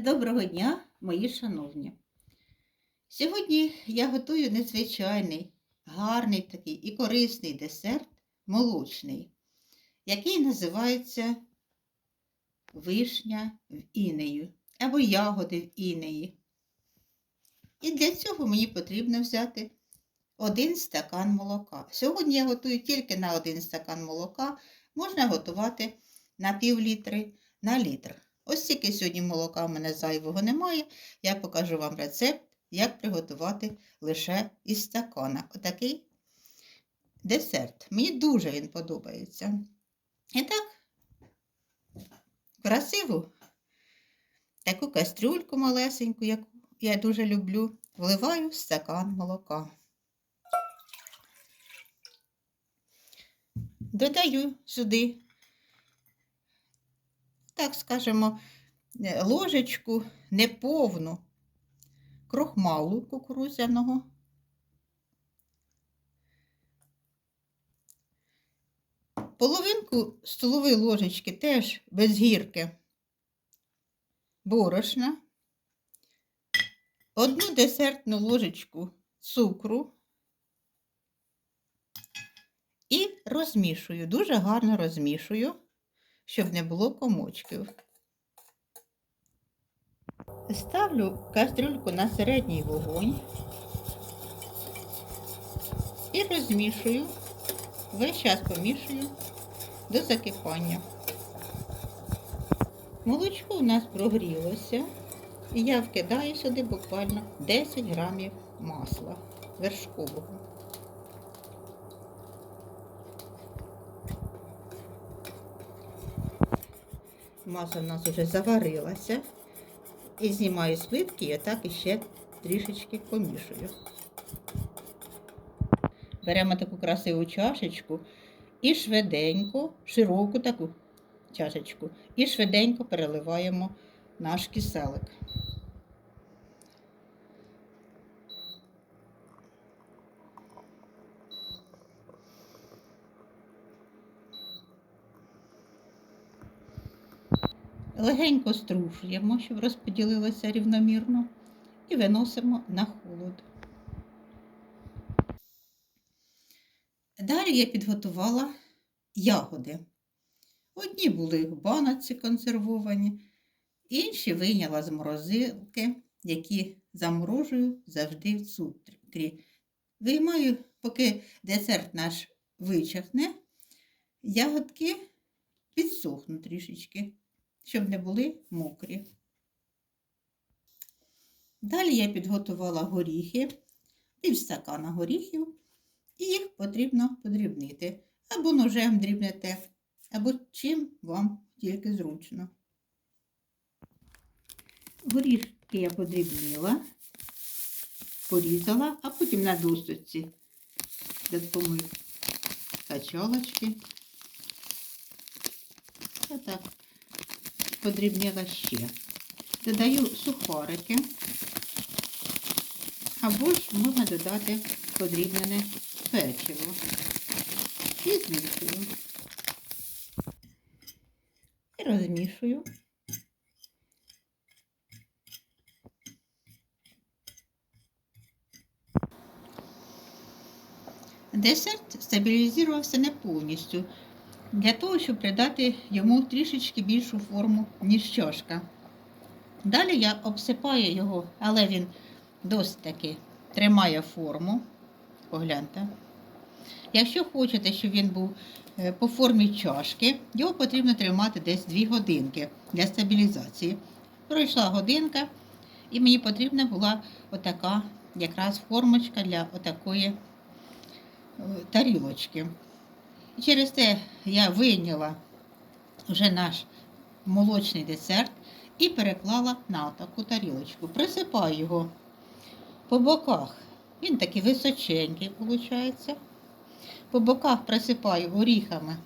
Доброго дня, мої шановні. Сьогодні я готую незвичайний, гарний такий і корисний десерт молочний, який називається вишня в інею або ягоди в інеї. І для цього мені потрібно взяти один стакан молока. Сьогодні я готую тільки на один стакан молока, можна готувати на пів літри, на літр. Ось тільки сьогодні молока в мене зайвого немає. Я покажу вам рецепт, як приготувати лише із стакана. Отакий десерт. Мені дуже він подобається. І так, красиву таку кастрюльку малесеньку, яку я дуже люблю, вливаю в стакан молока. Додаю сюди так скажемо, е, ложечку неповну крохмалу кукурудзяного. Половинку столової ложечки теж без гірки. Борошна, одну десертну ложечку цукру. І розмішую, дуже гарно розмішую щоб не було комочків. Ставлю кастрюльку на середній вогонь і розмішую, весь час помішую до закипання. Молочко у нас прогрілося, і я вкидаю сюди буквально 10 грамів масла вершкового. Маса у нас вже заварилася. І знімаю з і отак іще трішечки помішую. Беремо таку красиву чашечку і швиденько, широку таку чашечку, і швиденько переливаємо наш киселик. Легенько струшуємо, щоб розподілилося рівномірно, і виносимо на холод. Далі я підготувала ягоди. Одні були в баноці консервовані, інші вийняла з морозилки, які заморожую завжди в цукрі. Виймаю, поки десерт наш вичахне, ягодки підсохнуть трішечки щоб не були мокрі. Далі я підготувала горіхи, пів стакана горіхів, і їх потрібно подрібнити. Або ножем дрібнете, або чим вам тільки зручно. Горішки я подрібнила, порізала, а потім на досточці допомогу качалочки. Отак подрібнила ще. Додаю сухарики, або ж можна додати подрібнене печиво і змішую. І розмішую. Десерт стабілізувався не повністю для того, щоб придати йому трішечки більшу форму, ніж чашка. Далі я обсипаю його, але він досить таки тримає форму. Погляньте. Якщо хочете, щоб він був е, по формі чашки, його потрібно тримати десь 2 годинки для стабілізації. Пройшла годинка, і мені потрібна була отака якраз формочка для отакої е, тарілочки. І через те я вийняла вже наш молочний десерт і переклала на таку тарілочку. Присипаю його по боках. Він такий височенький, виходить. По боках присипаю горіхами.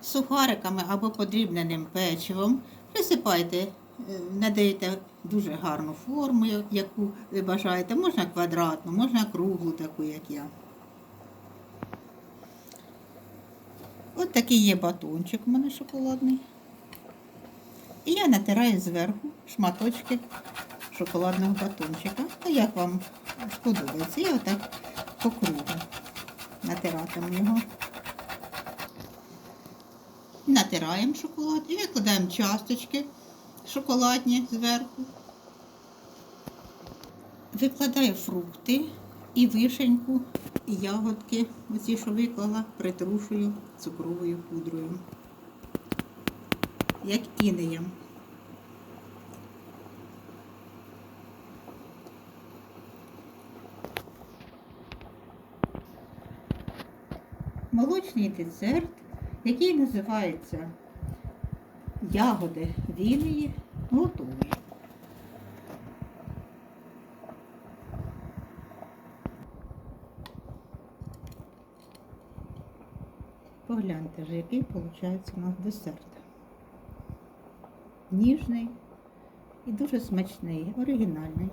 Сухариками або подрібненим печивом присипайте надаєте дуже гарну форму, яку ви бажаєте. Можна квадратну, можна круглу, таку, як я. От такий є батончик у мене шоколадний. І я натираю зверху шматочки шоколадного батончика. А як вам сподобається? Я отак по кругу натиратиму його. Натираємо шоколад і викладаємо часточки шоколадні зверху. Викладаю фрукти і вишеньку, і ягодки, оці, що виклала, притрушую цукровою пудрою. Як інеєм. Молочний десерт, який називається ягоди вінії, готовий. Погляньте ж, який виходить у нас десерт. Ніжний і дуже смачний, оригінальний.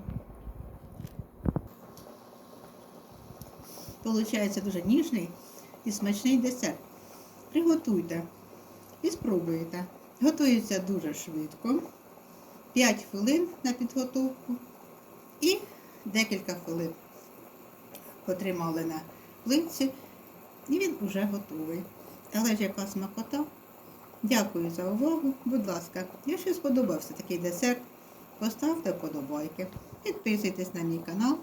Получається дуже ніжний і смачний десерт. Приготуйте і спробуйте. Готується дуже швидко. 5 хвилин на підготовку і декілька хвилин потримали на плитці, і він вже готовий. Але ж яка смакота. Дякую за увагу. Будь ласка, якщо сподобався такий десерт, поставте вподобайки, підписуйтесь на мій канал.